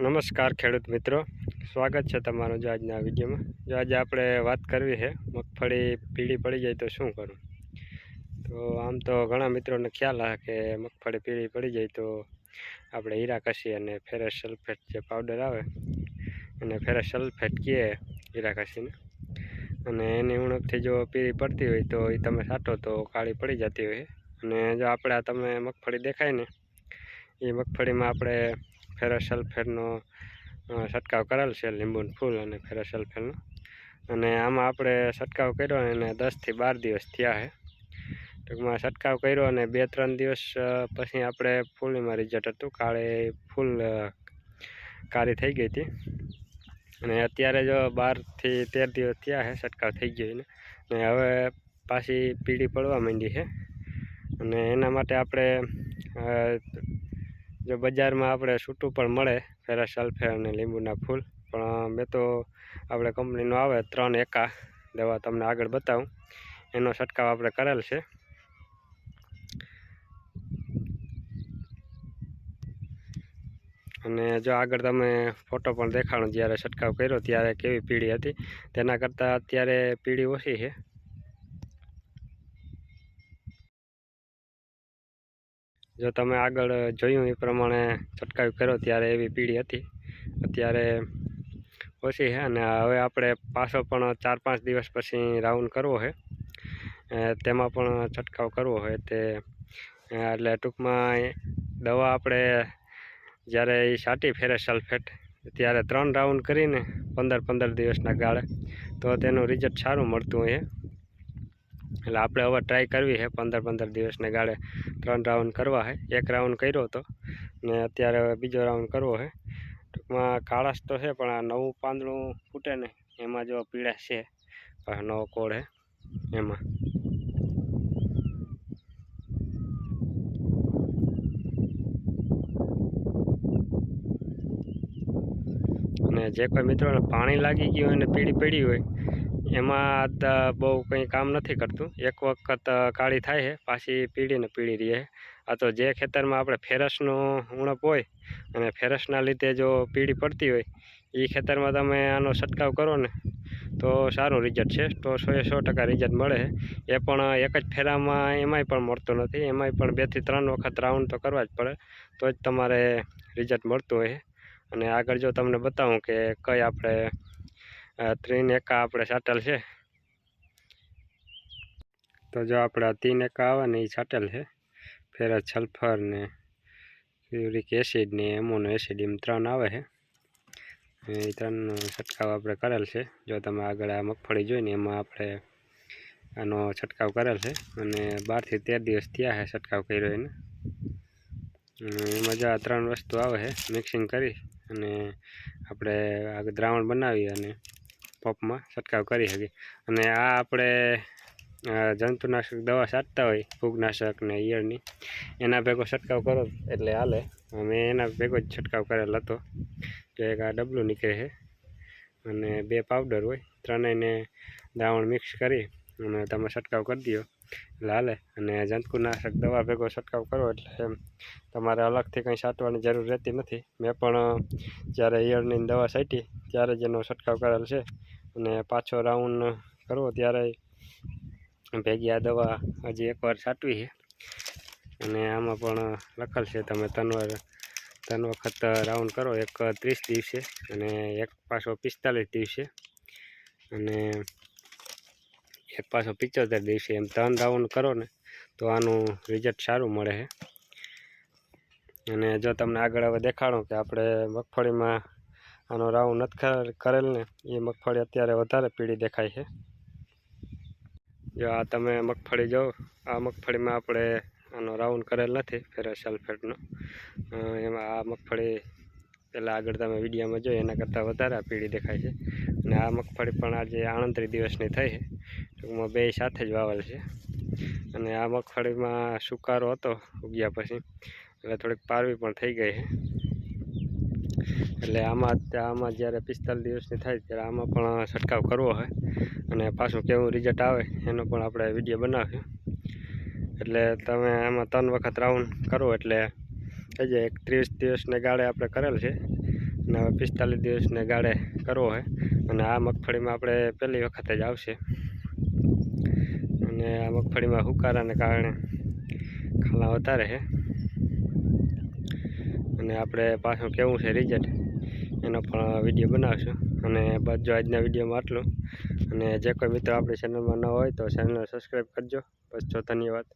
નમસ્કાર ખેડૂત મિત્રો. સ્વાગત છે તમારું જો આજના વિડીયોમાં. જો આજે આપણે વાત કરવી છે, મગફળી પીળી પડી જાય તો શું કરવું તો આમ તો ઘણા મિત્રોને ખ્યાલ આવે કે મગફળી પીળી પડી જાય તો આપણે હીરા કસી અને ફેરસ સલ્ફેટ જે પાવડર આવે અને ફેરસ સલ્ફેટ કહીએ હીરા કસીને અને એની ઉણપથી જો પીળી પડતી હોય તો એ તમે છાંટો તો કાળી પડી જતી હોય. અને જો આપણે આ તમે મગફળી દેખાય ને એ મગફળીમાં આપણે ફેરસ સલ્ફેટનો અ, છંટકાવ કરેલ છે લીંબુનું ફૂલ અને ફેરસ સલ્ફેટનો અને આમાં આપણે છંટકાવ કર્યો અને દસથી બાર દિવસ થયા છે. ટૂંકમાં છંટકાવ કર્યો અને બે ત્રણ દિવસ પછી આપણે ફૂલમાં રિઝલ્ટ હતું. કાળે ફૂલ કાળી થઈ ગઈ હતી. અને અત્યારે જો બારથી તેર દિવસ થયા છે છંટકાવ થઈ ગયો એને. ને હવે પાછી પીળી પડવા માંડી છે. અને એના માટે આપણે જો બજારમાં આપણે છૂટું પણ મળે ફેરસ સલ્ફેર અને લીંબુના ફૂલ. પણ મેં તો આપણે કંપનીનો આવે ત્રણ એકા દવા તમને આગળ બતાવું. એનો છંટકાવ આપણે કરેલ છે. અને જો આગળ તમે ફોટો પણ દેખાણો જ્યારે છંટકાવ કર્યો, ત્યારે કેવી પીળી હતી. તેના કરતાં અત્યારે પીળી ઓછી છે. જો તમે આગળ જોયું એ પ્રમાણે છંટકાવ કર્યો ત્યારે એવી પીળી હતી. અત્યારે ઓછી છે અને હવે આપણે પાછો પણ ચાર પાંચ દિવસ પછી રાઉન્ડ કરવો છે. તેમાં પણ છંટકાવ કરવો હોય તે એટલે ટૂંકમાં દવા આપણે જ્યારે એ સાટી ફેરે સલ્ફેટ, ત્યારે ત્રણ રાઉન્ડ કરીને પંદર પંદર દિવસના ગાળે, તો તેનું રિઝલ્ટ સારું મળતું હોય. એટલે આપણે હવે ટ્રાય કરવી છે પંદર પંદર દિવસને ગાળે. ત્રણ રાઉન્ડ કરવા છે. એક રાઉન્ડ કર્યો હતો ને અત્યારે હવે બીજો રાઉન્ડ કરવો છે. ટૂંકમાં કાળાશ તો છે, પણ આ નવું પાંદડું ફૂટે ને એમાં જો પીળા છે નવો કોળ છે એમાં. અને જે કોઈ મિત્રોને પાણી લાગી ગયું હોય ને પીળી પડી હોય એમાં બહુ કંઈ કામ નથી કરતું. એક વખત કાળી થાય છે, પાછી પીળીને પીળી રહે આ તો જે ખેતરમાં આપણે ફેરસનો ઉણપ હોય અને ફેરસના લીધે જો પીળી પડતી હોય એ ખેતરમાં તમે આનો છંટકાવ કરો ને, તો સારું રિઝલ્ટ છે. તો એ સો ટકા રિઝલ્ટ મળે છે. એ પણ એક જ ફેરામાં એમાંય પણ મળતું નથી. એમાંય પણ બેથી ત્રણ વખત રાઉન્ડ તો કરવા જ પડે. તો જ તમારે રિઝલ્ટ મળતું હોય અને આગળ જો તમને બતાવું કે કઈ આપણે ત્રણ એકા આપણે છાંટેલ છે. તો જો આપણે આ તીન એકા આવે ને એ છાંટેલ છે. ફેર સલ્ફર ને યુરિક એસિડ ને એમોનો એસિડ એમ ત્રણ આવે છે. એ ત્રણનો છંટકાવ આપણે કરેલ છે. જો તમે આગળ આ મગફળી જોઈને એમાં આપણે આનો છંટકાવ કરેલ છે. અને બારથી તેર દિવસ થયા છે છંટકાવ કર્યો એને. એમાં જો આ ત્રણ વસ્તુ આવે છે મિક્સિંગ કરી અને આપણે આ દ્રાવણ બનાવી અને પંપમાં છંટકાવ કરી શકીએ. અને આ આપણે જંતુનાશક દવા છાંટતા હોય, ફૂગનાશક ને ઈયળની, એના ભેગો છંટકાવ કરો. એટલે હાલે, અમે એના ભેગો જ છંટકાવ કરેલ હતો. જો એક આ ડબલું નીકળે છે, અને બે પાવડર હોય, ત્રણેયને દ્રાવણ મિક્સ કરી, અને તમે છંટકાવ કરી દો હાલે. અને જંતુનાશક દવા ભેગો છંટકાવ કરો એટલે તમારે અલગથી કંઈ છાંટવાની જરૂર રહેતી નથી. મેં પણ જ્યારે ઈયળની દવા છાંટી, ત્યારે જ એનો છંટકાવ કરેલ છે. અને પાછો રાઉન્ડ કરવો ત્યારે ભેગી આ દવા હજી એકવાર છાંટવી છે. અને આમાં પણ લખેલ છે, તમે તનવાર વાર ત્રણ વખત રાઉન્ડ કરો. એક ત્રીસ દિવસે અને એક પાછો પિસ્તાલીસ દિવસે. અને એક પાછો પિચોતેર દિવસે એમ ત્રણ રાઉન્ડ કરો ને, તો આનું રિઝલ્ટ સારું મળે છે અને જો તમને આગળ હવે દેખાડો કે આપણે મગફળીમાં આનો રાઉન્ડ નથી કરેલ ને, એ મગફળી અત્યારે વધારે પીળી દેખાય છે. જો આ તમે મગફળી જો, આ મગફળીમાં આપણે આનો રાઉન્ડ કરેલ નથી ફેરસ સલ્ફેટનો એમાં આ મગફળી પહેલાં આગળ તમે વિડીયોમાં જોઈ, એના કરતાં વધારે આ પીળી દેખાય છે. અને આ મગફળી પણ આજે આણત્રીસ દિવસની થઈ છે. ટૂંકમાં બે સાથે જ વાવેલ છે. અને આ મગફળીમાં સુકારો હતો ઉગ્યા પછી. એટલે થોડીક પારવી પણ થઈ ગઈ છે. એટલે આમાં આમાં જ્યારે પિસ્તાલીસ દિવસની થાય ત્યારે આમાં પણ છંટકાવ કરવો હોય. અને પાછું કેવું રિઝલ્ટ આવે એનો પણ આપણે વીડિયો બનાવ્યો એટલે તમે આમાં ત્રણ વખત રાઉન્ડ કરો એટલે થઈ જાય. એક ત્રીસ દિવસને ગાળે આપણે કરેલ છે. અને હવે પિસ્તાલીસ દિવસને ગાળે કરવો હોય. અને આ મગફળીમાં આપણે પહેલી વખતે જ આવશે. અને આ મગફળીમાં હુકારાને કારણે ખાલા વધારે છે. અને આપણે પાછું કેવું છે રિઝલ્ટ એનો પણ વીડિયો બનાવશું. અને બસ જો આજના વિડીયોમાં આટલું. અને જે કોઈ મિત્રો આપણી ચેનલમાં ન હોય તો ચેનલને સબસ્ક્રાઈબ કરજો. બસ જો ધન્યવાદ